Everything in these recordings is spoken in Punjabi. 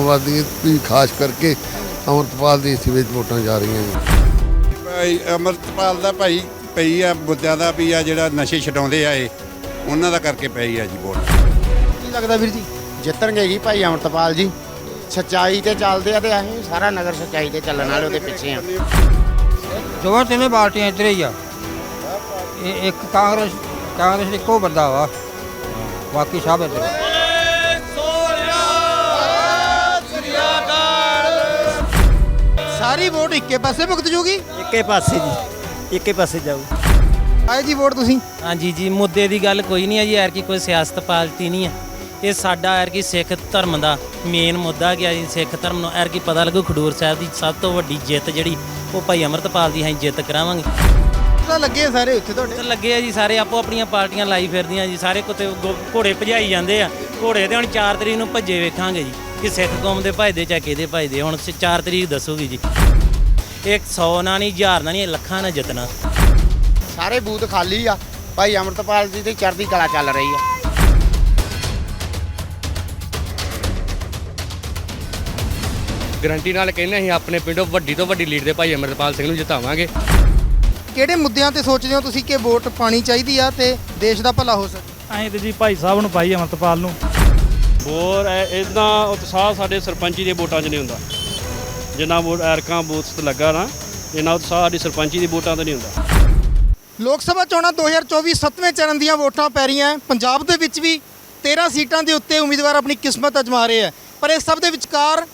ਵੱਧਦੀਆਂ ਵੀ ਖਾਸ ਕਰਕੇ ਅਮਰਤਪਾਲ ਦੀ ਇਸ ਵਿੱਚ ਵੋਟਾਂ ਜਾ ਰਹੀਆਂ ਜੀ ਭਾਈ ਅਮਰਤਪਾਲ ਦਾ ਭਾਈ ਪਈ ਆ ਮੁੱਦਿਆਂ ਦਾ ਵੀ ਆ ਜਿਹੜਾ ਨਸ਼ੇ ਛਡਾਉਂਦੇ ਆ ਇਹ ਉਹਨਾਂ ਦਾ ਕਰਕੇ ਪਈ ਆ ਜੀ ਵੋਟ। ਕੀ ਲੱਗਦਾ ਵੀਰ ਜੀ? ਜਿੱਤਣਗੇ ਜੀ ਭਾਈ ਅਮਰਤਪਾਲ ਜੀ। ਸੱਚਾਈ ਤੇ ਚੱਲਦੇ ਆ ਤੇ ਅਸੀਂ ਸਾਰਾ ਨਗਰ ਸੱਚਾਈ ਤੇ ਚੱਲਣ ਵਾਲੇ ਉਹਦੇ ਪਿੱਛੇ ਆ। ਦੋਵਾਂ ਤਿੰਨੇ ਪਾਰਟੀਆਂ ਇੱਧਰ ਹੀ ਆ। ਇਹ ਇੱਕ ਕਾਂਗਰਸ ਕਾਂਗਰਸ ਦੇ ਇੱਕੋ ਬੰਦਾ ਵਾ। ਬਾਕੀ ਸਭ ਇੱਧਰ। ਸਾਰੀ ਵੋਟ ਇੱਕੇ ਪਾਸੇ ਭੁਗਤ ਜੂਗੀ? ਇੱਕੇ ਪਾਸੇ ਜੀ ਇੱਕੇ ਪਾਸੇ ਜਾਊ। ਆਏ ਜੀ ਵੋਟ ਤੁਸੀਂ? ਹਾਂਜੀ ਜੀ ਮੁੱਦੇ ਦੀ ਗੱਲ ਕੋਈ ਨਹੀਂ ਹੈ ਜੀ ਯਾਰ ਕੀ ਕੋਈ ਸਿਆਸਤ ਪਾਰਟੀ ਨਹੀਂ ਹੈ। ਇਹ ਸਾਡਾ ਯਾਰ ਕੀ ਸਿੱਖ ਧਰਮ ਦਾ ਮੇਨ ਮੁੱਦਾ ਗਿਆ ਜੀ ਸਿੱਖ ਧਰਮ ਨੂੰ ਯਾਰ ਕੀ ਪਤਾ ਲੱਗੂ ਖਡੂਰ ਸਾਹਿਬ ਦੀ ਸਭ ਤੋਂ ਵੱਡੀ ਜਿੱਤ ਜਿਹੜੀ ਉਹ ਭਾਈ ਅਮਰਤਪਾਲ ਦੀ ਅਸੀਂ ਜਿੱਤ ਕਰਾਵਾਂਗੇ। ਤਾਂ ਲੱਗੇ ਸਾਰੇ ਉੱਥੇ ਤੁਹਾਡੇ? ਤੇ ਲੱਗੇ ਆ ਜੀ ਸਾਰੇ ਆਪੋ ਆਪਣੀਆਂ ਪਾਰਟੀਆਂ ਲਾਈ ਫਿਰਦੀਆਂ ਜੀ ਸਾਰੇ ਕੁੱਤੇ ਘੋੜੇ ਭਜਾਈ ਜਾਂਦੇ ਆ। ਘੋੜੇ ਤੇ ਹੁਣ 4 ਤਰੀਕ ਨੂੰ ਭੱਜੇ ਵੇਖਾਂਗੇ ਜੀ। ਕਿ ਸਿੱਖ ਕੌਮ ਦੇ ਭਜਦੇ ਚਾ ਕਿਹਦੇ ਭਜਦੇ ਹੁਣ 4 ਤਰੀਕ ਦੱਸੂਗੀ ਜੀ। ਇਹ 100 ਨਾਲ ਨਹੀਂ ਹਜ਼ਾਰ ਨਾਲ ਨਹੀਂ ਲੱਖਾਂ ਨਾਲ ਜਿੱਤਣਾ। ਸਾਰੇ ਬੂਥ ਖਾਲੀ ਆ। ਭਾਈ ਅਮਰਤਪਾਲ ਜੀ ਦੀ ਚੜ੍ਹਦੀ ਕਲਾ ਚੱਲ ਰਹੀ ਆ। ਗਰੰਟੀ ਨਾਲ ਕਹਿੰਦੇ ਅਸੀਂ ਆਪਣੇ ਪਿੰਡੋਂ ਵੱਡੀ ਤੋਂ ਵੱਡੀ ਲੀਡ ਦੇ ਭਾਈ ਅਮਰਪਾਲ ਸਿੰਘ ਨੂੰ ਜਿਤਾਵਾਂਗੇ। ਕਿਹੜੇ ਮੁੱਦਿਆਂ ਤੇ ਸੋਚਦੇ ਹੋ ਤੁਸੀਂ ਕਿ ਵੋਟ ਪਾਣੀ ਚਾਹੀਦੀ ਆ ਤੇ ਦੇਸ਼ ਦਾ ਭਲਾ ਹੋ ਸਕੇ? ਅਸੀਂ ਤੇ ਜੀ ਭਾਈ ਸਾਹਿਬ ਨੂੰ ਪਾਈ ਅਮਰਤਪਾਲ ਨੂੰ। ਹੋਰ ਇਦਾਂ ਉਤਸ਼ਾਹ ਸਾਡੇ ਸਰਪੰਚੀ ਦੇ ਵੋਟਾਂ 'ਚ ਨਹੀਂ ਹੁੰਦਾ। ਜਿੰਨਾ ਵੋਟ ਐਰਕਾਂ ਬੂਥ ਤੇ ਲੱਗਾ ਨਾ, ਇੰਨਾ ਉਤਸ਼ਾਹ ਸਾਡੀ ਸਰਪੰਚੀ ਦੀ ਵੋਟਾਂ ਤੇ ਨਹੀਂ ਹੁੰਦਾ। ਲੋਕ ਸਭਾ ਚੋਣਾਂ 2024 ਸੱਤਵੇਂ ਚਰਨ ਦੀਆਂ ਵੋਟਾਂ ਪੈ ਰਹੀਆਂ ਪੰਜਾਬ ਦੇ ਵਿੱਚ ਵੀ 13 ਸੀਟਾਂ ਦੇ ਉੱਤੇ ਉਮੀਦਵਾਰ ਆਪਣੀ ਕਿਸਮਤ ਅਜਮਾ ਰਹੇ ਆ ਪਰ ਇਸ ਸਭ ਦੇ ਵਿਚਕਾਰ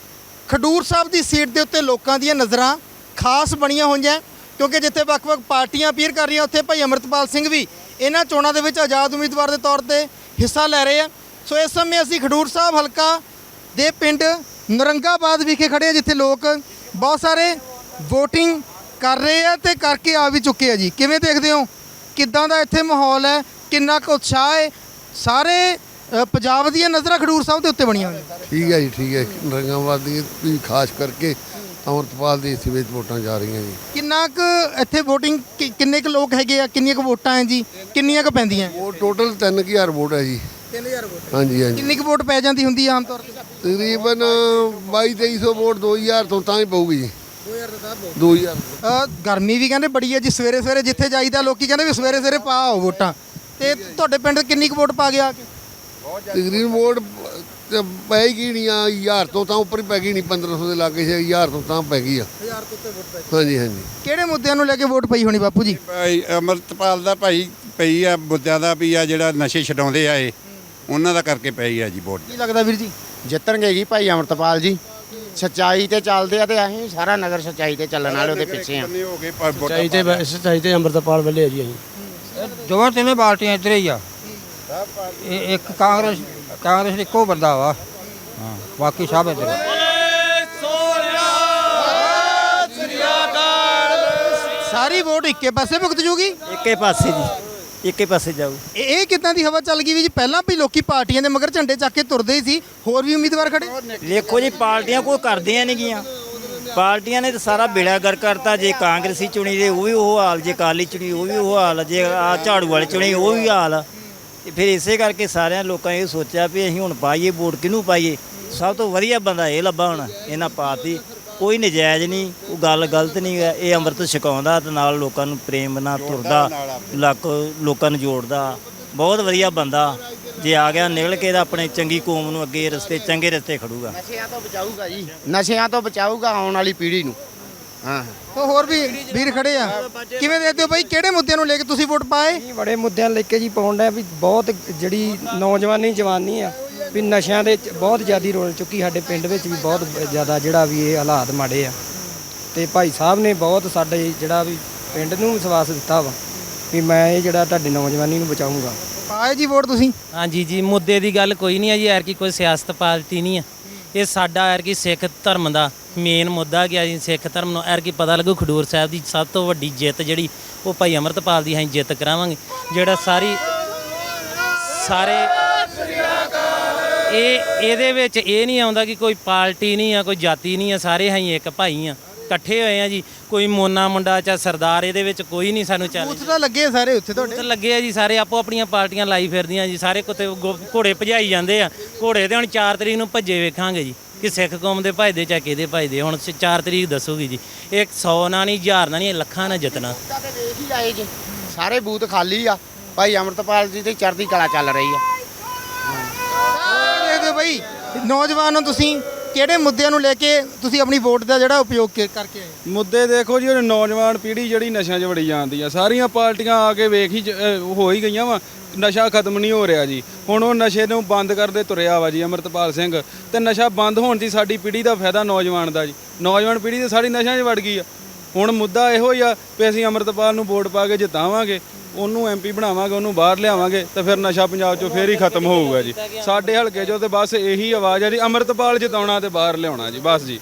ਖਡੂਰ ਸਾਹਿਬ ਦੀ ਸੀਟ ਦੇ ਉੱਤੇ ਲੋਕਾਂ ਦੀਆਂ ਨਜ਼ਰਾਂ ਖਾਸ ਬਣੀਆਂ ਹੋਈਆਂ ਕਿਉਂਕਿ ਜਿੱਥੇ ਵੱਖ-ਵੱਖ ਪਾਰਟੀਆਂ ਅਪੀਅਰ ਕਰ ਰਹੀਆਂ, ਉੱਥੇ ਭਾਈ ਅਮਰਤਪਾਲ ਸਿੰਘ ਵੀ ਇਹਨਾਂ ਚੋਣਾਂ ਦੇ ਵਿੱਚ ਆਜ਼ਾਦ ਉਮੀਦਵਾਰ ਦੇ ਤੌਰ ਤੇ ਹਿੱਸਾ ਲੈ ਰਹੇ ਆ ਸੋ ਇਸ ਸਮੇਂ ਅਸੀਂ ਖਡੂਰ ਸਾਹਿਬ ਹਲਕਾ ਦੇ ਪਿੰਡ ਨਰੰਗਾਬਾਦ ਵਿਖੇ ਖੜੇ ਆ ਜਿੱਥੇ ਲੋਕ ਬਹੁਤ ਸਾਰੇ VOTING ਕਰ ਰਹੇ ਆ ਤੇ ਕਰਕੇ ਆ ਵੀ ਚੁੱਕੇ ਆ ਜੀ। ਕਿਵੇਂ ਦੇਖਦੇ ਹੋ? ਕਿੱਦਾਂ ਦਾ ਇੱਥੇ ਮਾਹੌਲ ਹੈ? ਕਿੰਨਾ ਕੁ ਉਤਸ਼ਾਹ ਹੈ? ਸਾਰੇ ਅ, ਪੰਜਾਬ ਦੀਆਂ ਨਜ਼ਰਾਂ ਖਡੂਰ ਸਾਹਿਬ ਦੇ ਉੱਤੇ ਬਣੀਆਂ ਹੋਈਆਂ। ਠੀਕ ਹੈ ਜੀ ਠੀਕ ਹੈ। ਰੰਗਾਂ ਵੱਧਦੀਆਂ ਵੀ ਖਾਸ ਕਰਕੇ ਅਮਰਤਪਾਲ ਦੀ ਇਸ ਵਿੱਚ ਵੋਟਾਂ ਜਾ ਰਹੀਆਂ ਜੀ। ਕਿੰਨਾ ਕੁ ਇੱਥੇ VOTING ਕਿੰਨੇ ਕੁ ਲੋਕ ਹੈਗੇ ਆ? ਕਿੰਨੀਆਂ ਕੁ ਵੋਟਾਂ ਹੈ ਜੀ? ਕਿੰਨੀਆਂ ਕੁ ਪੈਂਦੀਆਂ? ਉਹ ਟੋਟਲ 3000 ਵੋਟ ਹੈ ਜੀ। 3000 ਵੋਟ ਹਾਂਜੀ ਹਾਂਜੀ। ਕਿੰਨੀ ਕੁ ਵੋਟ ਪੈ ਜਾਂਦੀ ਹੁੰਦੀ ਆ ਆਮ ਤੌਰ ਤੇ? ਤਕਰੀਬਨ 2200 ਵੋਟ 2000 ਤੋਂ ਤਾਂ ਹੀ ਪਊਗੀ ਜੀ। 2000 ਦਾ 2000 ਅ, ਗਰਮੀ ਵੀ ਕਹਿੰਦੇ ਬੜੀ ਹੈ ਜੀ ਸਵੇਰੇ ਸਵੇਰੇ ਜਿੱਥੇ ਜਾਈਦਾ ਲੋਕੀ ਕਹਿੰਦੇ ਵੀ ਸਵੇਰੇ ਸਵੇਰੇ ਪਾ ਆਓ ਵੋਟਾਂ। ਤੇ ਤੁਹਾਡੇ ਪਿੰਡ ਕਿੰਨੀ ਕੁ ਵੋਟ ਪਾ ਗਿਆ? ਆ ਕੇ ਤਕਰੀਬਨ ਵੋਟ ਤੇ ਪੈ ਗਈ ਨਹੀਂ ਆ ਹਜ਼ਾਰ ਤੋਂ ਤਾਂ ਉੱਪਰ ਹੀ ਪੈ ਗਈ ਨਹੀਂ 1500 ਦੇ ਲਾਗੇ ਛੇ ਹਜ਼ਾਰ ਤੋਂ ਤਾਂ ਪੈ ਗਈ ਆ। 1000 ਤੋਂ ਉੱਤੇ ਵੋਟ ਪੈ ਹਾਂਜੀ ਹਾਂਜੀ। ਕਿਹੜੇ ਮੁੱਦਿਆਂ ਨੂੰ ਲੈ ਕੇ ਵੋਟ ਪਈ ਹੋਣੀ ਬਾਪੂ ਜੀ? ਭਾਈ ਅਮਰਤਪਾਲ ਦਾ ਭਾਈ ਪਈ ਆ ਮੁੱਦਿਆਂ ਦਾ ਵੀ ਆ ਜਿਹੜਾ ਨਸ਼ੇ ਛਡਾਉਂਦੇ ਆ ਇਹ। ਉਹਨਾਂ ਦਾ ਕਰਕੇ ਪਈ ਆ ਜੀ ਵੋਟ। ਕੀ ਲੱਗਦਾ ਵੀਰ ਜੀ? ਜਿੱਤਣਗੇ ਜੀ ਭਾਈ ਅਮਰਤਪਾਲ ਜੀ। ਸੱਚਾਈ ਤੇ ਚੱਲਦੇ ਆ ਤੇ ਅਸੀਂ ਸਾਰਾ ਨਗਰ ਸੱਚਾਈ ਤੇ ਚੱਲਣ ਵਾਲੇ ਉਹਦੇ ਪਿੱਛੇ ਆ। ਹੋ ਗਏ ਪਰ ਵੋਟਾਂ ਚਾਹੀਦੇ ਚਾਹੀਦੇ ਅਮਰਤਪਾਲ ਵੱਲੇ ਆ ਜੀ ਅਸੀਂ। ਦੋਵਾਂ ਤਿੰਨੇ ਪਾਰਟੀਆਂ ਇੱਧਰ ਹੀ ਆ। ਇਹ ਇੱਕ ਕਾਂਗਰਸ ਕਾਂਗਰਸ ਦੇ ਇੱਕੋ ਬੰਦਾ ਵਾ। ਹਾਂ ਬਾਕੀ ਸਭ ਇੱਧਰ ਆ। ਸਾਰੀ ਵੋਟ ਇੱਕੇ ਪਾਸੇ ਭੁਗਤ ਜੂਗੀ? ਇੱਕੇ ਪਾਸੇ ਜੀ। ਇੱਕੇ ਪਾਸੇ ਜਾਊ। ਇਹ ਇਹ ਕਿਦਾਂ ਦੀ ਹਵਾ ਚੱਲ ਗਈ ਵੀ ਜੀ? ਪਹਿਲਾਂ ਵੀ ਲੋਕੀ ਪਾਰਟੀਆਂ ਦੇ ਮਗਰ ਝੰਡੇ ਚੱਕ ਕੇ ਤੁਰਦੇ ਹੀ ਸੀ ਹੋਰ ਵੀ ਉਮੀਦਵਾਰ ਖੜੇ? ਦੇਖੋ ਜੀ ਪਾਰਟੀਆਂ ਕੋਈ ਕਰਦੀਆਂ ਨਹੀਂ ਗੀਆਂ। ਪਾਰਟੀਆਂ ਨੇ ਤਾਂ ਸਾਰਾ ਬੇੜਾ ਗਰ ਕਰਤਾ ਜੇ ਕਾਂਗਰਸੀ ਚੁਣੀ ਦੇ ਉਹ ਵੀ ਉਹ ਹਾਲ ਜੇ ਕਾਲੀ ਚੁਣੀ ਉਹ ਵੀ ਉਹ ਹਾਲ ਜੇ ਆ ਝਾੜੂ ਵਾਲੀ ਚੁਣੀ ਉਹ ਵੀ ਹਾਲ। ਤੇ ਫਿਰ ਇਸੇ ਕਰਕੇ ਸਾਰਿਆਂ ਲੋਕਾਂ ਇਹ ਸੋਚਿਆ ਵੀ ਅਸੀਂ ਹੁਣ ਪਾਈਏ ਵੋਟ ਕਿਹਨੂੰ ਪਾਈਏ? ਸਭ ਤੋਂ ਵਧੀਆ ਬੰਦਾ ਇਹ ਲੱਭਾ ਹੁਣ ਇਹਨਾਂ ਪਾਤੀ ਕੋਈ ਨਜਾਇਜ਼ ਨਹੀਂ ਉਹ ਗੱਲ ਗਲਤ ਨਹੀਂ ਹੈ। ਇਹ ਅੰਮ੍ਰਿਤ ਛਕਾਉਂਦਾ ਤੇ ਨਾਲ ਲੋਕਾਂ ਨੂੰ ਪ੍ਰੇਮ ਨਾਲ ਤੁਰਦਾ ਲੱਕ ਲੋਕਾਂ ਨੂੰ ਜੋੜਦਾ। ਬਹੁਤ ਵਧੀਆ ਬੰਦਾ। ਜੇ ਆ ਗਿਆ ਨਿਕਲ ਕੇ ਤਾਂ ਆਪਣੇ ਚੰਗੀ ਕੌਮ ਨੂੰ ਅੱਗੇ ਰਸਤੇ ਚੰਗੇ ਰਸਤੇ ਖੜੂਗਾ। ਨਸ਼ਿਆਂ ਤੋਂ ਬਚਾਊਗਾ ਜੀ। ਨਸ਼ਿਆਂ ਤੋਂ ਬਚਾਊਗਾ ਆਉਣ ਵਾਲੀ ਪੀੜ੍ਹੀ ਨੂੰ। ਹਾਂ। ਤਾਂ ਹੋਰ ਵੀ ਵੀਰ ਖੜੇ ਆ। ਕਿਵੇਂ ਦੇਖਦੇ ਹੋ ਬਾਈ? ਕਿਹੜੇ ਮੁੱਦਿਆਂ ਨੂੰ ਲੈ ਕੇ ਤੁਸੀਂ ਵੋਟ ਪਾਏ? ਇਹ ਬੜੇ ਮੁੱਦਿਆਂ ਲੈ ਕੇ ਜੀ ਪਾਉਣ ਡਿਆ ਵੀ ਬਹੁਤ ਜਿਹੜੀ ਨੌਜਵਾਨੀ ਜਵਾਨੀ ਆ ਵੀ ਨਸ਼ਿਆਂ ਦੇ ਬਹੁਤ ਜ਼ਿਆਦੀ ਰੋਲ ਚੁੱਕੀ ਸਾਡੇ ਪਿੰਡ ਵਿੱਚ ਵੀ ਬਹੁਤ ਜ਼ਿਆਦਾ ਜਿਹੜਾ ਵੀ ਇਹ ਹਾਲਾਤ ਮਾੜੇ ਆ। ਤੇ ਭਾਈ ਸਾਹਿਬ ਨੇ ਬਹੁਤ ਸਾਡੇ ਜਿਹੜਾ ਵੀ ਪਿੰਡ ਨੂੰ ਵਿਸ਼ਵਾਸ ਦਿੱਤਾ ਵਾ ਵੀ ਮੈਂ ਇਹ ਜਿਹੜਾ ਤੁਹਾਡੀ ਨੌਜਵਾਨੀ ਨੂੰ ਬਚਾਉਂਗਾ। ਪਾਏ ਜੀ ਵੋਟ ਤੁਸੀਂ? ਹਾਂਜੀ ਜੀ ਮੁੱਦੇ ਦੀ ਗੱਲ ਕੋਈ ਨਹੀਂ ਹੈ ਜੀ ਯਾਰ ਕੀ ਕੋਈ ਸਿਆਸਤ ਪਾਰਟੀ ਨਹੀਂ ਹੈ ਇਹ ਸਾਡਾ ਯਾਰ ਕੀ ਸਿੱਖ ਧਰਮ ਦਾ ਮੇਨ ਮੁੱਦਾ ਗਿਆ ਜੀ ਸਿੱਖ ਧਰਮ ਨੂੰ ਯਾਰ ਕੀ ਪਤਾ ਲੱਗੂ ਖਡੂਰ ਸਾਹਿਬ ਦੀ ਸਭ ਤੋਂ ਵੱਡੀ ਜਿੱਤ ਜਿਹੜੀ ਉਹ ਭਾਈ ਅਮਰਤਪਾਲ ਦੀ ਅਸੀਂ ਜਿੱਤ ਕਰਾਵਾਂਗੇ। ਜਿਹੜਾ ਸਾਰੀ ਸਾਰੇ ਇਹ ਇਹਦੇ ਵਿੱਚ ਇਹ ਨਹੀਂ ਆਉਂਦਾ ਕਿ ਕੋਈ ਪਾਰਟੀ ਨਹੀਂ ਆ, ਕੋਈ ਜਾਤੀ ਨਹੀਂ ਆ, ਸਾਰੇ ਅਸੀਂ ਇੱਕ ਭਾਈ ਆ। ਇਕੱਠੇ ਹੋਏ ਆ ਜੀ। ਕੋਈ ਮੋਨਾ ਮੁੰਡਾ ਚਾ ਸਰਦਾਰ ਇਹਦੇ ਵਿੱਚ ਕੋਈ ਨਹੀਂ ਸਾਨੂੰ ਚੱਲ ਬੂਥ ਤਾਂ ਲੱਗੇ ਆ ਸਾਰੇ ਉੱਥੇ ਤੁਹਾਡੇ? ਤੇ ਲੱਗੇ ਆ ਜੀ ਸਾਰੇ ਆਪੋ ਆਪਣੀਆਂ ਪਾਰਟੀਆਂ ਲਾਈ ਫਿਰਦੀਆਂ ਜੀ। ਸਾਰੇ ਕੁੱਤੇ ਗੋ- ਘੋੜੇ ਭਜਾਈ ਜਾਂਦੇ ਆ। ਘੋੜੇ ਤੇ ਹੁਣ 4 ਤਰੀਕ ਨੂੰ ਭੱਜੇ ਵੇਖਾਂਗੇ ਜੀ। ਕਿ ਸਿੱਖ ਕੌਮ ਦੇ ਭਾਈ ਦੇ ਚਾਹੇ ਕਿਹਦੇ ਭਾਈ ਦੇ। ਹੁਣ 4 ਤਰੀਕ ਦੱਸੂਗੀ ਜੀ। ਇਹ 100 ਨਾਲ ਨਹੀਂ ਹਜ਼ਾਰ ਨਾਲ ਨਹੀਂ ਇਹ ਲੱਖਾਂ ਨਾਲ ਜਿੱਤਣਾ। ਤਾਂ ਤੇ ਵੇਖ ਹੀ ਆਏ ਜੀ। ਸਾਰੇ ਬੂਥ ਖਾਲੀ ਆ। ਭਾਈ ਅਮਰਤਪਾਲ ਜੀ ਦੀ ਚੜ੍ਹਦੀ ਕਲਾ ਚੱਲ ਰਹੀ ਆ। ਦੇਖਦੇ ਬਈ ਨੌਜਵਾਨ ਹੋ ਤੁਸੀਂ। ਕਿਹੜੇ ਮੁੱਦਿਆਂ ਨੂੰ ਲੈ ਕੇ ਤੁਸੀਂ ਆਪਣੀ ਵੋਟ ਦਾ ਜਿਹੜਾ ਉਪਯੋਗ ਕੇ- ਕਰਕੇ ਆਏ ਮੁੱਦੇ ਦੇਖੋ ਜੀ, ਉਹ ਨੌਜਵਾਨ ਪੀੜ੍ਹੀ ਜਿਹੜੀ ਨਸ਼ਿਆਂ 'ਚ ਵੜੀ ਜਾਂਦੀ ਆ। ਸਾਰੀਆਂ ਪਾਰਟੀਆਂ ਆ ਕੇ ਵੇਖ ਹੀ ਜ- ਅਹ ਹੋ ਹੀ ਗਈਆਂ ਵਾ। ਨਸ਼ਾ ਖਤਮ ਨਹੀਂ ਹੋ ਰਿਹਾ ਜੀ। ਹੁਣ ਉਹ ਨਸ਼ੇ ਨੂੰ ਬੰਦ ਕਰਦੇ ਤੁਰਿਆ ਵਾ ਜੀ ਅਮਰਤਪਾਲ ਸਿੰਘ। ਤੇ ਨਸ਼ਾ ਬੰਦ ਹੋਣ ਦੀ ਸਾਡੀ ਪੀੜ੍ਹੀ ਦਾ ਫਾਇਦਾ ਨੌਜਵਾਨ ਦਾ ਜੀ। ਨੌਜਵਾਨ ਪੀੜ੍ਹੀ ਤੇ ਸਾਰੀ ਨਸ਼ਿਆਂ 'ਚ ਵੜ ਗਈ ਆ। ਹੁਣ ਮੁੱਦਾ ਇਹੋ ਹੀ ਆ ਵੀ ਅਸੀਂ ਅਮਰਤਪਾਲ ਨੂੰ ਵੋਟ ਪਾ ਕੇ ਜਿਤਾਵਾਂਗੇ ਉਹਨੂੰ ਐਮਪੀ ਬਣਾਵਾਂਗੇ ਉਹਨੂੰ ਬਾਹਰ ਲਿਆਵਾਂਗੇ ਤੇ ਫਿਰ ਨਸ਼ਾ ਪੰਜਾਬ 'ਚੋਂ ਫੇਰ ਹੀ ਖਤਮ ਹੋਊਗਾ ਜੀ। ਸਾਡੇ ਹਲਕੇ 'ਚੋਂ ਤੇ ਬਸ ਇਹੀ ਆਵਾਜ਼ ਆ ਜੀ ਅਮਰਤਪਾਲ ਜਿਤਾਉਣਾ ਤੇ ਬਾਹਰ ਲਿਆਉਣਾ ਜੀ ਬਸ ਜੀ।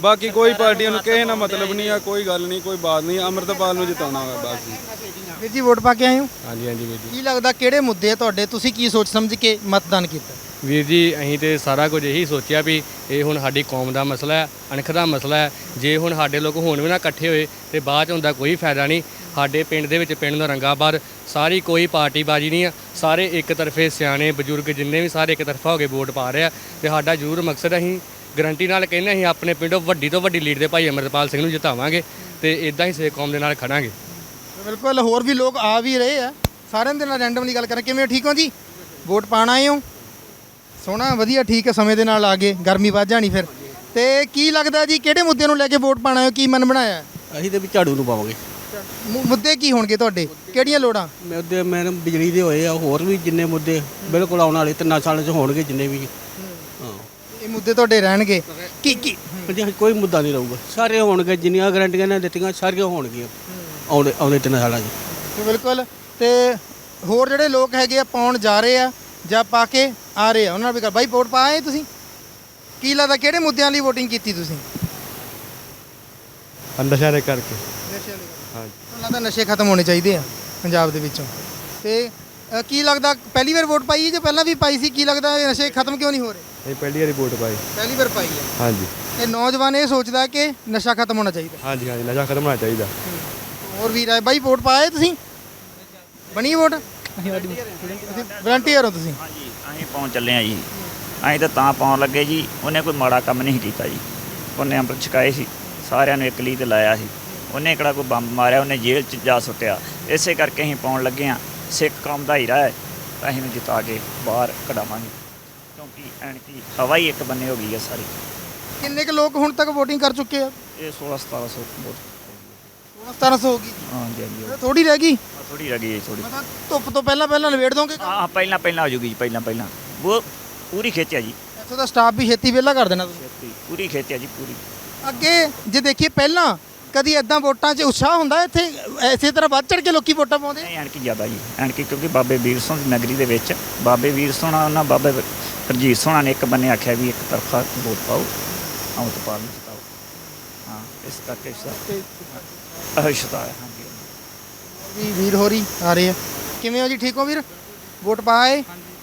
ਬਾਕੀ ਕੋਈ ਪਾਰਟੀਆਂ ਨੂੰ ਕਿਸੇ ਨਾਲ ਮਤਲਬ ਨਹੀਂ ਆ ਕੋਈ ਗੱਲ ਨਹੀਂ ਕੋਈ ਬਾਤ ਨਹੀਂ ਅਮਰਤਪਾਲ ਨੂੰ ਜਿਤਾਉਣਾ ਵਾ ਬਸ ਜੀ। ਵੀਰ ਜੀ ਵੋਟ ਪਾ ਕੇ ਆਏ ਹੋ? ਹਾਂਜੀ ਹਾਂਜੀ ਵੀਰ ਜੀ। ਕੀ ਲੱਗਦਾ ਕਿਹੜੇ ਮੁੱਦੇ ਆ ਤੁਹਾਡੇ? ਤੁਸੀਂ ਕੀ ਸੋਚ ਸਮਝ ਕੇ ਮਤਦਾਨ ਕੀਤਾ? ਵੀਰ ਜੀ, ਅਸੀਂ ਤੇ ਸਾਰਾ ਕੁਝ ਇਹੀ ਸੋਚਿਆ ਵੀ ਇਹ ਹੁਣ ਸਾਡੀ ਕੌਮ ਦਾ ਮਸਲਾ ਹੈ, ਅਣਖ ਦਾ ਮਸਲਾ ਹੈ। ਜੇ ਹੁਣ ਸਾਡੇ ਲੋਕ ਹੁਣ ਵੀ ਨਾ ਇਕੱਠੇ ਹੋਏ ਤੇ ਬਾਅਦ ਚ ਹੁੰਦਾ ਕੋਈ ਫਾਇਦਾ ਨਹੀਂ। ਸਾਡੇ ਪਿੰਡ ਦੇ ਵਿੱਚ ਪਿੰਡ ਨਰੰਗਾਬਾਦ ਸਾਰੀ ਕੋਈ ਪਾਰਟੀ ਬਾਜੀ ਨਹੀਂ ਆ। ਸਾਰੇ ਇੱਕ ਤਰਫੇ ਸਿਆਣੇ, ਬਜ਼ੁਰਗ ਜਿੰਨੇ ਵੀ ਸਾਰੇ ਇੱਕ ਤਰਫਾ ਹੋ ਕੇ ਵੋਟ ਪਾ ਰਹੇ ਆ ਤੇ ਸਾਡਾ ਜ਼ਰੂਰ ਮਕਸਦ ਅਸੀਂ ਗਰੰਟੀ ਨਾਲ ਕਹਿੰਦੇ ਅਸੀਂ ਆਪਣੇ ਪਿੰਡੋਂ ਵੱਡੀ ਤੋਂ ਵੱਡੀ ਲੀਡ ਦੇ ਭਾਈ ਅਮਰਪਾਲ ਸਿੰਘ ਨੂੰ ਜਿਤਾਵਾਂਗੇ ਤੇ ਇਦਾਂ ਹੀ ਸੇ ਕੌਮ ਦੇ ਨਾਲ ਖੜਾਂਗੇ। ਬਿਲਕੁਲ, ਹੋਰ ਵੀ ਲੋਕ ਆ ਵੀ ਰਹੇ ਆ। ਸਾਰਿਆਂ ਦੇ ਨਾਲ ਰੈਂਡਮਲੀ ਗੱਲ ਕਰਾਂ, ਕਿਵੇਂ ਹੋ? ਠੀਕ ਹੋ ਜੀ? ਵੋਟ ਪਾਣ ਆਏ ਹੋ? ਸੋਹਣਾ ਵਧੀਆ ਠੀਕ ਹੈ ਸਮੇਂ ਦੇ ਨਾਲ ਆ ਗਏ ਗਰਮੀ ਵੱਧ ਜਾਣੀ ਫਿਰ। ਤੇ ਕੀ ਲੱਗਦਾ ਜੀ ਕਿਹੜੇ ਮੁੱਦਿਆਂ ਨੂੰ ਲੈ ਕੇ ਵੋਟ ਪਾਣਾ ਹੈ ਕੀ ਮਨ ਬਣਾਇਆ? ਹੈ? ਅਸੀਂ ਤੇ ਵੀ ਝਾੜੂ ਨੂੰ ਪਾਵਾਂਗੇ। ਮੁ- ਮੁੱਦੇ ਕੀ ਹੋਣਗੇ ਤੁਹਾਡੇ? ਕਿਹੜੀਆਂ ਲੋੜਾਂ? ਮੁੱਦੇ ਮੈਂ ਬਿਜਲੀ ਦੇ ਹੋਏ ਆ ਹੋਰ ਵੀ ਜਿੰਨੇ ਮੁੱਦੇ ਬਿਲਕੁਲ ਆਉਣ ਵਾਲੇ ਤਿੰਨਾਂ ਸਾਲਾਂ 'ਚ ਹੋਣਗੇ ਜਿੰਨੇ ਵੀ। ਹਾਂ। ਇਹ ਮੁੱਦੇ ਤੁਹਾਡੇ ਰਹਿਣਗੇ। ਕੀ ਕੀ? ਹਾਂਜੀ, ਕੋਈ ਮੁੱਦਾ ਨਹੀਂ ਰਹੂਗਾ। ਸਾਰੇ ਹੋਣਗੇ ਜਿੰਨੀਆਂ ਗਰੰਟੀਆਂ ਨੇ ਦਿੱਤੀਆਂ ਸਾਰੀਆਂ ਹੋਣਗੀਆਂ। ਆਉਂਦੇ ਆਉਂਦੇ ਤਿੰਨ ਸਾਲਾਂ 'ਚ। ਬਿਲਕੁਲ। ਤੇ ਹੋਰ ਜਿਹੜੇ ਲੋਕ ਹੈਗੇ ਆ ਪਾਉਣ ਜਾ ਰਹੇ ਆ ਜਾਂ ਪਾ ਕੇ ਆ ਰਹੇ ਆ। ਉਹਨਾਂ ਨਾਲ ਵੀ ਕਰ ਬਾਈ ਵੋਟ ਪਾਏ ਤੁਸੀਂ। ਕੀ ਲੱਗਦਾ ਕਿਹੜੇ ਮੁੱਦਿਆਂ ਲਈ VOTING ਕੀਤੀ ਤੁਸੀਂ? ਨਸ਼ਿਆਂ ਦੇ ਕਰਕੇ। ਤੁਹਾਨੂੰ ਲੱਗਦਾ ਨਸ਼ੇ ਖਤਮ ਹੋਣੇ ਚਾਹੀਦੇ ਆ ਪੰਜਾਬ ਦੇ ਵਿੱਚੋਂ। ਤੇ ਅ, ਕੀ ਲੱਗਦਾ ਪਹਿਲੀ ਵਾਰ ਵੋਟ ਪਾਈ ਹੈ ਜਾਂ ਪਹਿਲਾਂ ਵੀ ਪਾਈ ਸੀ? ਕੀ ਲੱਗਦਾ ਇਹ ਨਸ਼ੇ ਖਤਮ ਕਿਉਂ ਨਹੀਂ ਹੋ ਰਹੇ? ਇਹ ਪਹਿਲੀ ਵਾਰੀ ਵੋਟ ਪਾਈ। ਪਹਿਲੀ ਵਾਰ ਪਾਈ ਹੈ। ਹਾਂਜੀ। ਤੇ ਨੌਜਵਾਨ ਇਹ ਸੋਚਦਾ ਕਿ ਨਸ਼ਾ ਖਤਮ ਹੋਣਾ ਚਾਹੀਦਾ। ਹਾਂਜੀ ਹਾਂਜੀ ਨਸ਼ਾ ਖਤਮ ਹੋਣਾ ਚਾਹੀਦਾ। ਹੋਰ ਵੀਰ ਆਏ ਬਾਈ ਵੋਟ ਪਾਏ ਤੁਸੀਂ? ਬਣੀ ਵੋਟ? ਵਲੰਟੀਅਰ ਹੋ ਤੁਸੀਂ? ਹਾਂਜੀ ਅਸੀਂ ਪਹੁੰਚ ਚੱਲੇ ਆ ਜੀ। ਅਸੀਂ ਤਾਂ ਤਾਂ ਪਾਉਣ ਲੱਗੇ ਜੀ ਉਹਨੇ ਕੋਈ ਮਾੜਾ ਕੰਮ ਨਹੀਂ ਕੀਤਾ ਜੀ। ਉਹਨੇ ਅੰਮ੍ਰਿਤ ਛਕਾਏ ਸੀ ਸਾਰਿਆਂ ਨੂੰ ਇੱਕ ਲੀ ਤੇ ਲਾਇਆ ਸੀ। ਉਹਨੇ ਕਿਹੜਾ ਕੋਈ ਬੰਬ ਮਾਰਿਆ ਉਹਨੇ ਜੇਲ੍ਹ 'ਚ ਜਾ ਸੁੱਟਿਆ। ਇਸੇ ਕਰਕੇ ਅਸੀਂ ਪਾਉਣ ਲੱਗੇ ਆ ਸਿੱਖ ਕੌਮ ਦਾ ਹੀਰਾ ਹੈ ਅਸੀਂ ਨੂੰ ਜਿਤਾ ਕੇ ਬਾਹਰ ਕਢਾਵਾਂਗੇ। ਕਿਉਂਕਿ ਐਨਕੀ ਹਵਾ ਹੀ ਇੱਕ ਬੰਨੇ ਹੋ ਗਈ ਹੈ ਸਾਰੀ। ਕਿੰਨੇ ਕੁ ਲੋਕ ਹੁਣ ਤੱਕ VOTING ਕਰ ਚੁੱਕੇ ਆ? ਇਹ 16 1700 ਵੋਟ। 1700 ਹੋ ਗਈ। ਹਾਂਜੀ ਹਾਂਜੀ। ਥੋੜੀ ਰਹਿ ਗਈ? ਥੋੜੀ ਰਹਿ ਗਈ ਥੋੜੀ ਮਤਲਬ ਧੁੱਪ ਤੋਂ ਪਹਿਲਾਂ ਪਹਿਲਾਂ ਨਵੇੜ ਦੋਗੇ ਹਾਂ ਪਹਿਲਾਂ ਪਹਿਲਾਂ ਹੋ ਜੂਗੀ ਜੀ ਪਹਿਲਾਂ ਪਹਿਲਾਂ। ਉਹ ਪੂਰੀ ਖੇਚਿਆ ਜੀ। ਇੱਥੋਂ ਦਾ ਸਟਾਫ ਵੀ ਛੇਤੀ ਵਿਹਲਾ ਕਰ ਦੇਣਾ ਤੁਸੀਂ। ਪੂਰੀ ਖੇਚਿਆ ਜੀ ਪੂਰੀ। ਅੱਗੇ ਜੇ ਦੇਖੀਏ ਪਹਿਲਾਂ ਕਦੀ ਐਦਾਂ ਵੋਟਾਂ 'ਚ ਉਤਸ਼ਾਹ ਹੁੰਦਾ ਇੱਥੇ ਐਸੇ ਤਰ੍ਹਾਂ ਵੱਧ ਚੜ ਕੇ ਲੋਕੀ ਵੋਟਾਂ ਪਾਉਂਦੇ? ਨਹੀਂ ਐਨਕੀ ਜ਼ਿਆਦਾ ਜੀ ਐਨਕੀ ਕਿਉਂਕਿ ਬਾਬੇ ਵੀਰ ਸਿੰਘ ਦੀ ਨਗਰੀ ਦੇ ਵਿੱਚ ਬਾਬੇ ਵੀਰ ਸੋਹਣਾ ਉਹਨਾਂ ਬਾਬੇ ਹਰਜੀਤ ਸੋਹਣਾ ਨੇ ਇੱਕ ਬੰਨੇ ਆਖਿਆ ਵੀ ਇੱਕ ਤਰਫਾ ਵੋਟ ਪਾਓ ਨੂੰ ਜਿਤਾਓ ਹਾਂ ਇਸ ਕਰਕੇ ਸਭ ਅਹਿਸ਼ਤਾ ਹੈ। ਵੀ ਵੀਰ ਹੋਰੀ ਆ ਰਹੇ ਆ। ਕਿਵੇਂ ਹੋ ਜੀ? ਠੀਕ ਹੋ ਵੀਰ? ਵੋਟ ਪਾਏ?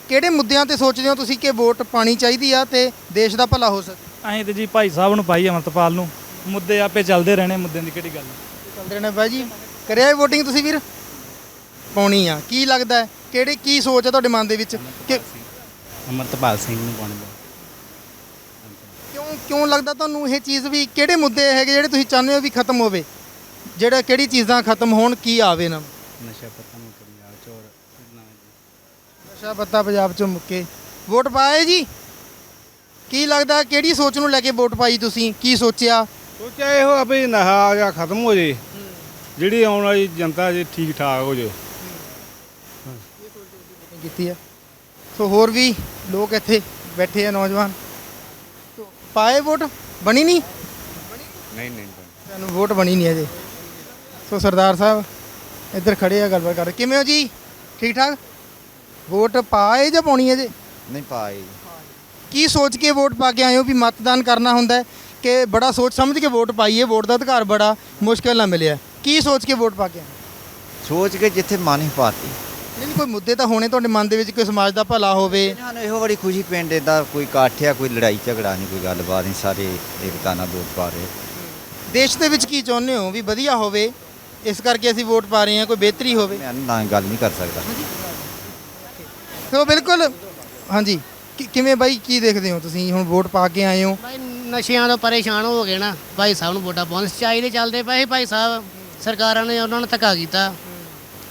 ਕਿਹੜੇ ਮੁੱਦਿਆਂ ਤੇ ਸੋਚਦੇ ਹੋ ਤੁਸੀਂ ਕਿ ਵੋਟ ਪਾਣੀ ਚਾਹੀਦੀ ਆ ਤੇ ਦੇਸ਼ ਦਾ ਭਲਾ ਹੋ ਸਕੇ? ਅਸੀਂ ਤੇ ਜੀ ਭਾਈ ਸਾਹਿਬ ਨੂੰ ਪਾਈ ਅਮਰਤਪਾਲ ਨੂੰ। ਮੁੱਦੇ ਆਪੇ ਚੱਲਦੇ ਰਹਿਣੇ ਮੁੱਦਿਆਂ ਦੀ ਕਿਹੜੀ ਗੱਲ ਚੱਲਦੇ ਰਹਿਣਾ ਬਾਈ ਜੀ। ਕਰਿਆ VOTING ਤੁਸੀਂ ਵੀਰ? ਪਾਉਣੀ ਆ। ਕੀ ਲੱਗਦਾ ਹੈ? ਕਿਹੜੇ ਕੀ ਸੋਚ ਹੈ ਤੁਹਾਡੇ ਮਨ ਦੇ ਵਿੱਚ? ਕਿ ਅਮਰਤਪਾਲ ਸਿੰਘ ਨੂੰ ਪਾਉਣੀ ਕਿਉਂ ਕਿਉਂ ਲੱਗਦਾ ਤੁਹਾਨੂੰ ਇਹ ਚੀਜ਼ ਵੀ ਕਿਹੜੇ ਮੁੱਦੇ ਹੈਗੇ ਜਿਹੜੇ ਤੁਸੀਂ ਚਾਹੁੰਦੇ ਹੋ ਵੀ ਖਤਮ ਹੋਵੇ? ਜਿਹੜਾ ਕਿਹੜੀ ਚੀਜ਼ਾਂ ਖਤਮ ਹੋਣ ਕੀ ਆਵੇ ਨਾ? ਨਸ਼ਾ ਪਤਾ ਨਹੀਂ ਪੰਜਾਬ 'ਚ ਔਰ ਨਸ਼ਾ ਪੱਤਾ ਪੰਜਾਬ ਚੋਂ ਮੁੱਕੇ। ਵੋਟ ਪਾਏ ਜੀ? ਕੀ ਲੱਗਦਾ ਕਿਹੜੀ ਸੋਚ ਨੂੰ ਲੈ ਕੇ ਵੋਟ ਪਾਈ ਤੁਸੀਂ? ਕੀ ਸੋਚਿਆ? ਸੋਚਿਆ ਇਹੋ ਆ ਵੀ ਨਸ਼ਾ ਆ ਗਿਆ ਖਤਮ ਹੋ ਜੇ। ਜਿਹੜੀ ਆਉਣ ਵਾਲੀ ਜਨਤਾ ਜੇ ਠੀਕ ਠਾਕ ਹੋ ਜੇ। ਕੀਤੀ ਆ। ਸੋ ਹੋਰ ਵੀ ਲੋਕ ਇੱਥੇ ਬੈਠੇ ਆ ਨੌਜਵਾਨ। ਪਾਏ ਵੋਟ? ਬਣੀ ਨਹੀਂ? ਨਹੀਂ ਨਹੀਂ। ਤੁਹਾਨੂੰ ਵੋਟ ਬਣੀ ਨਹੀਂ ਅਜੇ। ਸੋ ਸਰਦਾਰ ਸਾਹਿਬ ਇੱਧਰ ਖੜੇ ਆ ਗੱਲਬਾਤ ਕਰ ਰਹੇ ਕਿਵੇਂ ਹੋ ਜੀ? ਠੀਕ ਠਾਕ? ਵੋਟ ਪਾਏ ਜਾਂ ਪਾਉਣੀ ਹੈ ਜੀ? ਨਹੀਂ ਪਾਈ ਕੀ ਸੋਚ ਕੇ ਵੋਟ ਪਾ ਕੇ ਆਏ ਹੋ ਵੀ ਮਤਦਾਨ ਕਰਨਾ ਹੁੰਦਾ ਹੈ ਕਿ ਬੜਾ ਸੋਚ ਸਮਝ ਕੇ ਵੋਟ ਪਾਈਏ ਵੋਟ ਦਾ ਅਧਿਕਾਰ ਬੜਾ ਮੁਸ਼ਕਿਲ ਨਾਲ ਮਿਲਿਆ। ਕੀ ਸੋਚ ਕੇ ਵੋਟ ਪਾ ਕੇ ਆਏ ਸੋਚ ਕੇ ਜਿੱਥੇ ਮਨ ਹੀ ਪਾਤੀ ਨਹੀਂ ਨਹੀਂ, ਕੋਈ ਮੁੱਦੇ ਤਾਂ ਹੋਣੇ ਤੁਹਾਡੇ ਮਨ ਦੇ ਵਿੱਚ ਕੋਈ ਸਮਾਜ ਦਾ ਭਲਾ ਹੋਵੇ। ਸਾਨੂੰ ਇਹੋ ਬੜੀ ਖੁਸ਼ੀ ਪਿੰਡ ਦਾ ਕੋਈ ਇਕੱਠ ਆ ਕੋਈ ਲੜਾਈ ਝਗੜਾ ਨਹੀਂ ਕੋਈ ਗੱਲਬਾਤ ਨਹੀਂ ਸਾਰੇ ਏਕਤਾ ਨਾਲ ਵੋਟ ਪਾ ਰਹੇ। ਦੇਸ਼ ਦੇ ਵਿੱਚ ਕੀ ਚਾਹੁੰਦੇ ਹੋ ਵੀ ਵਧੀਆ ਹੋਵੇ? ਇਸ ਕਰਕੇ ਅਸੀਂ ਵੋਟ ਪਾ ਰਹੇ ਹਾਂ ਕੋਈ ਬਿਹਤਰੀ ਹੋਵੇ। ਮੈਂ ਨਾ ਗੱਲ ਨਹੀਂ ਕਰ ਸਕਦਾ। ਸੋ ਬਿਲਕੁਲ ਹਾਂਜੀ। ਕਿ- ਕਿਵੇਂ ਬਾਈ ਕੀ ਦੇਖਦੇ ਹੋ ਤੁਸੀਂ? ਹੁਣ ਵੋਟ ਪਾ ਕੇ ਆਏ ਹੋ। ਭਾਈ ਨਸ਼ਿਆਂ ਤੋਂ ਪਰੇਸ਼ਾਨ ਹੋ ਗਏ ਨਾ। ਭਾਈ ਸਾਹਿਬ ਨੂੰ ਵੋਟਾਂ ਪਾਉਣ ਸੱਚਾਈ ਦੇ ਚੱਲਦੇ ਪਏ। ਸੀ ਭਾਈ ਸਾਹਿਬ ਸਰਕਾਰਾਂ ਨੇ ਉਹਨਾਂ ਨੂੰ ਧੱਕਾ ਕੀਤਾ।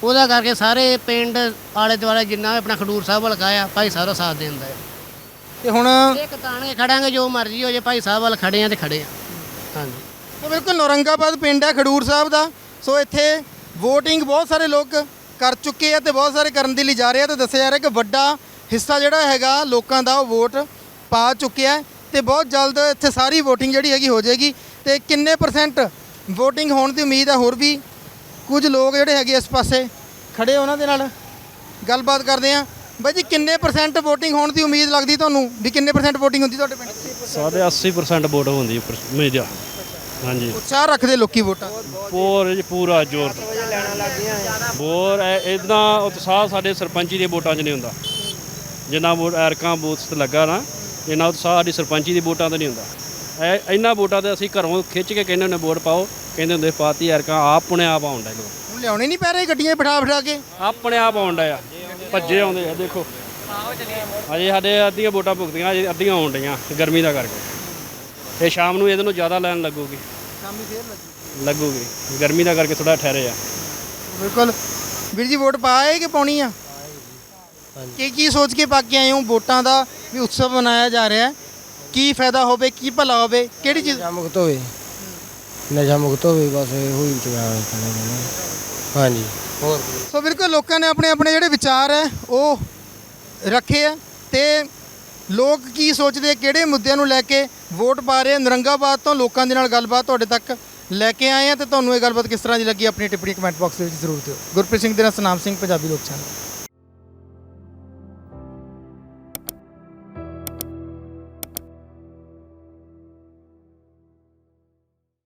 ਉਹਦਾ ਕਰਕੇ ਸਾਰੇ ਪਿੰਡ ਆਲੇ ਦੁਆਲੇ ਜਿੰਨਾ ਵੀ ਆਪਣਾ ਖਡੂਰ ਸਾਹਿਬ ਵੱਲ ਆ ਭਾਈ ਸਾਹਿਬ ਦਾ ਸਾਥ ਦਿੰਦਾ ਹੈ ਤੇ ਹੁਣ ਇੱਕ ਤਾਣ ਖੜਾਂਗੇ ਜੋ ਮਰਜ਼ੀ ਹੋ ਜੇ ਭਾਈ ਸਾਹਿਬ ਵੱਲ ਖੜੇ ਆ ਤੇ ਖੜੇ ਆ। ਹਾਂਜੀ। ਤਾਂ ਬਿਲਕੁਲ ਨੌਰੰਗਾਬਾਦ ਪਿੰਡ ਹੈ ਖਡੂਰ ਸਾਹਿਬ ਦਾ। ਸੋ ਇੱਥੇ VOTING ਬਹੁਤ ਸਾਰੇ ਲੋਕ ਕਰ ਚੁੱਕੇ ਆ ਤੇ ਬਹੁਤ ਸਾਰੇ ਕਰਨ ਦੇ ਲਈ ਜਾ ਰਹੇ ਆ ਤੇ ਦੱਸਿਆ ਜਾ ਰਿਹਾ ਕਿ ਵੱਡਾ ਹਿੱਸਾ ਜਿਹੜਾ ਹੈਗਾ ਲੋਕਾਂ ਦਾ ਉਹ ਵੋਟ ਪਾ ਚੁੱਕਿਆ ਹੈ ਤੇ ਬਹੁਤ ਜਲਦ ਇੱਥੇ ਸਾਰੀ VOTING ਜਿਹੜੀ ਹੈਗੀ ਹੋ ਜਾਏਗੀ ਤੇ ਕਿੰਨੇ ਪਰਸੈਂਟ VOTING ਹੋਣ ਦੀ ਉਮੀਦ ਹੈ ਹੋਰ ਵੀ ਕੁਝ ਲੋਕ ਜਿਹੜੇ ਹੈਗੇ ਇਸ ਪਾਸੇ ਖੜੇ ਉਹਨਾਂ ਦੇ ਨਾਲ ਗੱਲਬਾਤ ਕਰਦੇ ਆ। ਬਾਈ ਜੀ, ਕਿੰਨੇ ਪਰਸੈਂਟ VOTING ਹੋਣ ਦੀ ਉਮੀਦ ਲੱਗਦੀ ਤੁਹਾਨੂੰ? ਵੀ ਕਿੰਨੇ ਪਰਸੈਂਟ VOTING ਹੁੰਦੀ ਤੁਹਾਡੇ ਪਿੰਡ? ਸਾਡੇ 80% ਵੋਟ ਹੁੰਦੀ ਹੈ ਉਮੀਦ ਆ। ਹਾਂਜੀ। ਉਤਸ਼ਾਹ ਰੱਖਦੇ ਲੋਕੀ ਵੋਟਾਂ? ਪੂਰ ਜੀ ਪੂਰਾ ਜ਼ੋਰ। ਬੋਰ ਇਦਾਂ ਉਤਸ਼ਾਹ ਸਾਡੇ ਸਰਪੰਚੀ ਦੀਆਂ ਵੋਟਾਂ 'ਚ ਨਹੀਂ ਹੁੰਦਾ। ਜਿੰਨਾ ਵੋਟ ਐਰਕਾਂ ਬੂਥ ਤੇ ਲੱਗਾ ਨਾ ਇੰਨਾ ਉਤਸ਼ਾਹ ਸਾਡੀ ਸਰਪੰਚੀ ਦੀ ਵੋਟਾਂ ਤੇ ਨਹੀਂ ਹੁੰਦਾ। ਇਹ ਇੰਨਾ ਵੋਟਾਂ ਤੇ ਅਸੀਂ ਘਰੋਂ ਖਿੱਚ ਕੇ ਕਹਿੰਦੇ ਹੁੰਦੇ ਵੋਟ ਪਾਓ। ਕਹਿੰਦੇ ਹੁੰਦੇ ਪਾਤੀ ਐਰਕਾਂ ਆਪਣੇ ਆਪ ਆਉਂਦਾ ਲੋਕ। ਹੁਣ ਲਿਆਉਣੇ ਨਹੀਂ ਪੈ ਰਹੇ ਗੱਡੀਆਂ 'ਚ ਬਿਠਾ ਬਿਠਾ ਕੇ? ਆਪਣੇ ਆਪ ਆਉਂਦਾ ਆ। ਭੱਜੇ ਆਉਂਦੇ ਆ ਦੇਖੋ। ਅਜੇ ਸਾਡੇ ਅੱਧੀਆਂ ਵੋਟਾਂ ਭੁਗਤੀਆਂ ਅਜੇ ਅੱਧੀਆਂ ਆਉਣ ਡਈਆਂ ਗਰਮੀ ਦਾ ਕਰਕੇ। ਇਹ ਸ਼ਾਮ ਨੂੰ ਇਹਦੇ ਨੂੰ ਜ਼ਿਆਦਾ ਲਾਈਨ ਲੱਗੂਗੀ। ਸ਼ਾਮੀ ਫੇਰ ਲੱਗੀ ਲੱਗੂਗੀ। ਗਰਮੀ ਦਾ ਕਰਕੇ ਥੋੜਾ ਠਹਿਰੇ ਆ। ਬਿਲਕੁਲ। ਵੀਰ ਜੀ ਵੋਟ ਪਾਏ ਕਿ ਪਾਉਣੀ ਆ? ਕੀ ਕੀ ਸੋਚ ਕੇ ਪਾ ਕੇ ਆਏ ਹੋ ਵੋਟਾਂ ਦਾ ਵੀ ਉਤਸਵ ਮਨਾਇਆ ਜਾ ਰਿਹਾ ਹੈ? ਕੀ ਫਾਇਦਾ ਹੋਵੇ ਕੀ ਭਲਾ ਹੋਵੇ ਕਿਹੜੀ ਚੀਜ਼ ਮੁਕਤ ਹੋਵੇ। ਨਸ਼ਾ ਮੁਕਤ ਹੋਵੇ ਬਸ ਇਹੋ ਹੀ ਚੁਣਿਆ ਹਾਂਜੀ। ਹੋਰ ਸੋ ਬਿਲਕੁਲ ਲੋਕਾਂ ਨੇ ਆਪਣੇ ਆਪਣੇ ਜਿਹੜੇ ਵਿਚਾਰ ਹੈ ਉਹ ਰੱਖੇ ਆ ਤੇ ਲੋਕ ਕੀ ਸੋਚਦੇ ਆ, ਕਿਹੜੇ ਮੁੱਦਿਆਂ ਨੂੰ ਲੈ ਕੇ ਵੋਟ ਪਾ ਰਹੇ ਆ। ਨਰੰਗਾਬਾਦ ਤੋਂ ਲੋਕਾਂ ਦੇ ਨਾਲ ਗੱਲਬਾਤ ਤੁਹਾਡੇ ਤੱਕ ਲੈ ਕੇ ਆਏ ਆ ਤੇ ਤੁਹਾਨੂੰ ਇਹ ਗੱਲਬਾਤ ਕਿਸ ਤਰ੍ਹਾਂ ਦੀ ਲੱਗੀ, ਆਪਣੀ ਟਿੱਪਣੀ ਕਮੈਂਟ ਬਾਕਸ ਦੇ ਵਿੱਚ ਜ਼ਰੂਰ ਦਿਓ ਗੁਰਪ੍ਰੀਤ ਸਿੰਘ ਦੇ ਨਾਲ ਸਨਾਮ ਸਿੰਘ, ਪੰਜਾਬੀ ਲੋਕ ਚੈਨਲ